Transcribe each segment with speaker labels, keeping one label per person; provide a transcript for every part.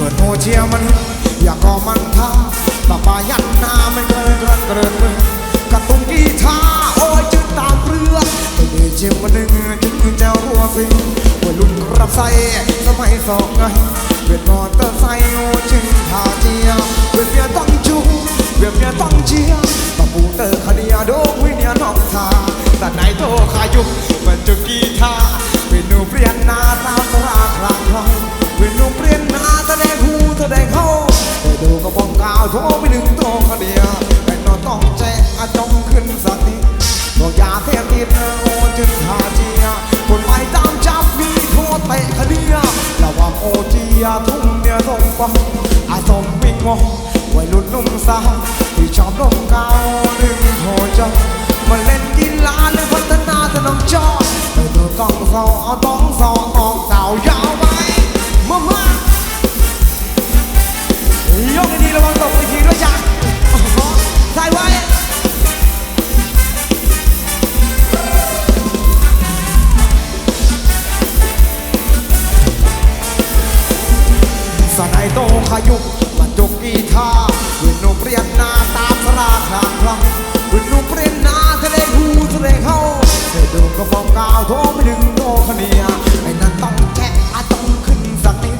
Speaker 1: เกิดโอเชียวมัน อยากก็มันท่าต่ปายันนาไม่เคยนรันเกินมือกระตุ้งกีทาโอ้ยจึงตามเรือตัเดชิมมันหนึ่งจึงเจ้าหัวฟิงวัยรุ่นกระใสสมัยสองไงเวียนมอเตอร์ไซโอ้จึงท่าเทียเวียดเมียต้องจูเวียดเมียต้องเชียปะปูเตอร์คาเดียโดวิเนียน้องท่าแต่ไหนโตขายุมันจุกีทา โทรไปหนึ่งโตคดียแต่นอนต้องแจ้งอาจงขึ้นสักนิดบอกยาเสพติดโอนจึงหาเจียคนไปตามจับมีโทษเตะคดีระหว่างโอเจียทุ่มเมียส่งปังอาสมวิ่งงงวัยรุ่นนุ่มสาวที่ชอบลมกาวดึงโหจังมาเล่นกีฬาหรือพัฒนาสนองจอไปดูกองเสาเอต้องสอออกเต่ายาวไป โตขยุกบรรจุกกีทาเวนนุ่มเปรียนหน้าตามสราคลางคลังเวนนุ่มเปรียนหน้าทะเลหูทะเลเข้าเธอดูกระบอกกาวโทไม่ดึงโตคเนียไอ้นั่นต้องแจ้งอาต้องขึ้นสักนิด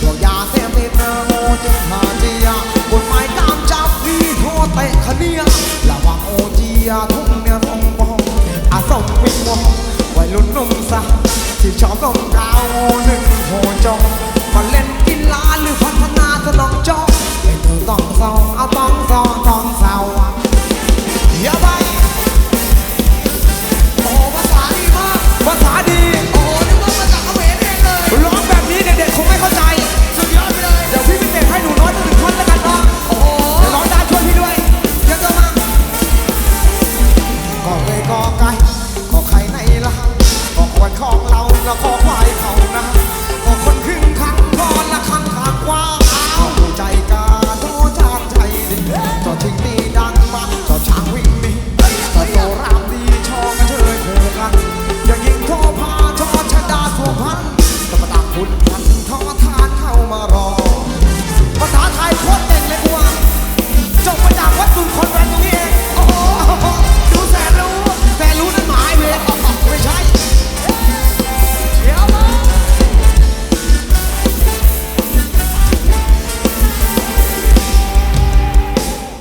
Speaker 1: พวยาเสพติดนโง่จึงหาเจียกฎหมายตามจับพี่โทษเตะคเนียระวังโอเจียทุ่งเนี่ยส่งบองอาส่งวิ่งวงวัยรุ่นนุ่มสาวที่ชอบต้องกา I'm not talking.